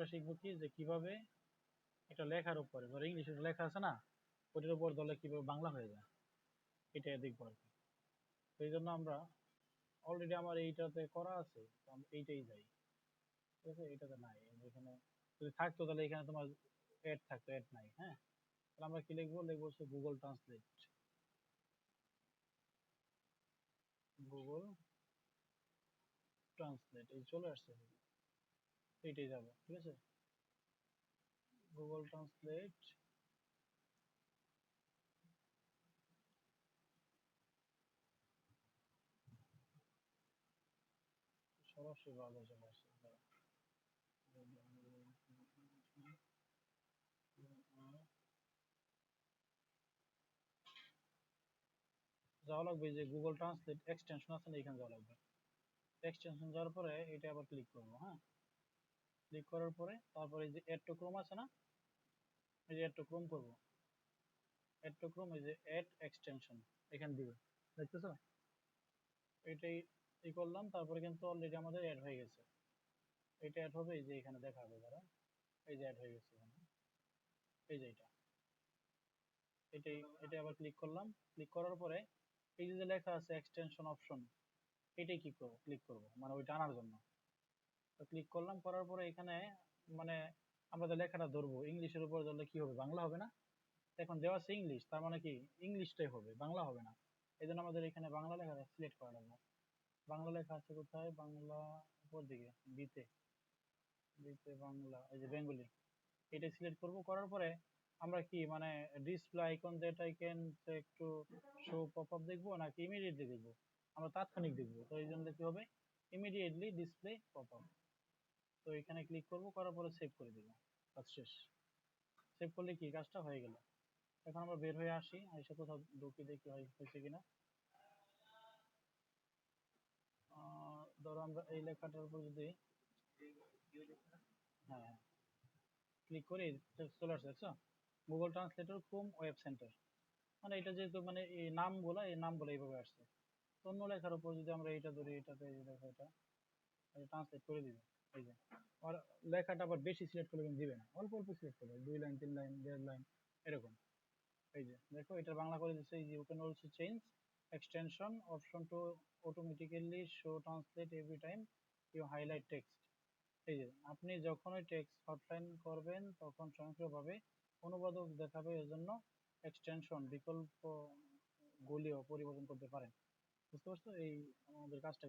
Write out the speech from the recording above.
আমরা শিখব কি যে কীভাবে একটা লেখার উপরে, ধরো ইংলিশে লেখা আছে না ওটার উপর দলে কীভাবে বাংলা হয়ে যায় এটা দেখব আর কি। তো এই জন্য আমরা অলরেডি আমার এইটাতে করা আছে, তো আমি এইটাই যাই। ঠিক আছে? এইটাতে নাই এখানে যদি থাকতো তাহলে এখানে তোমার অ্যাড থাকতো অ্যাড নাই হ্যাঁ? তাহলে আমরা কি লিখব? লিখব হচ্ছে গুগল ট্রান্সলেট গুগল ট্রান্সলেট এই চলে আসছে। এইটাই যাব ঠিক আছে? গুগল ট্রান্সলেট সরাসরি ব্রাউজার চলে আসছে যাওয়া লাগবে যে গুগল ট্রান্সলেট এক্সটেনশন আছে না এখানে যাওয়া লাগবে। এক্সটেনশন যাওয়ার পরে এটা আবার ক্লিক করব হ্যাঁ? ক্লিক করার পরে তারপরে এই যে অ্যাড টু ক্রোম আছে না? এই যে অ্যাড টু ক্রোম করব। অ্যাড টু ক্রোম এই যে অ্যাড এক্সটেনশন এখানে দিবে। দেখতেছো? এটাই ই করলাম, তারপরে কিন্তু অলরেডি আমাদের অ্যাড হয়ে গেছে। এটা অ্যাড হবে, এই যে এখানে দেখাবে যারা, এই যে অ্যাড হয়ে গেছে এখানে। এই যে এটা। এটাই, এটা আবার ক্লিক করলাম। ক্লিক করার পরে এই যে লেখা আছে এক্সটেনশন অপশন এটাই কি করব? ক্লিক করব মানে ওইটা আনার জন্য। তো ক্লিক করলাম, করার পরে এখানে মানে আমরা যে লেখাটা ধরবো, ইংলিশের উপর ধরলে কি হবে? বাংলা হবে না? এখন দেওয়া আছে ইংলিশ তার মানে কি? ইংলিশটাই হবে, বাংলা হবে না। এই জন্য আমাদের এখানে বাংলা লেখাটা সিলেক্ট করা লাগবে। বাংলা লেখা আছে কোথায়? বাংলা উপর দিকে বিতে বিতে বাংলা, এই যে বেঙ্গলি এটা সিলেক্ট করব, করার পরে আমরা কি মানে ডিসপ্লে আইকন যেটা আইকন একটু শো পপ আপ দেখব নাকি ইমিডিয়েটলি দেখব? আমরা তাৎক্ষণিক দেখব। তো এই জন্য কি হবে? ইমিডিয়েটলি ডিসপ্লে পপ আপ এখানে ক্লিক করব, করার পরে সেভ করে দিব। কাজ শেষ। সেভ করলে কি? কাজটা হয়ে গেল। এখন আমরা বের হয়ে আসি, এসে কোথাও ঢুকি দেখি হয়েছে কিনা। ধরো আমরা এই লেখাটার উপর যদি হ্যাঁ ক্লিক করি চলে আসছে দেখছ? Google translator Chrome web centre মানে এটা যেহেতু মানে এই নামগুলো এই নামগুলো এইভাবে আসছে। অন্য লেখার উপর যদি আমরা এইটা ধরি, এটাতে দেখো এটা। ট্রান্সলেট করে দিবে এই যে, আর লেখাটা আবার বেশি সিলেক্ট দিবে না। অল্প অল্প সিলেক্ট করবে, দুই লাইন তিন লাইন দেড় লাইন এরকম। এই যে, দেখো, এটা বাংলা করে দিচ্ছে you can also change extension, option to automatically show translate every time you highlight text. এই যে, আপনি যখন ওই টেক্সট আউটলাইন করবেন, তখন স্বয়ংক্রিয়ভাবে অনুবাদক দেখাবে এর জন্য এক্সটেনশন বিকল্প গুলিও পরিবর্তন করতে পারেন। বুঝতে পারছ? এই আমাদের কাজটা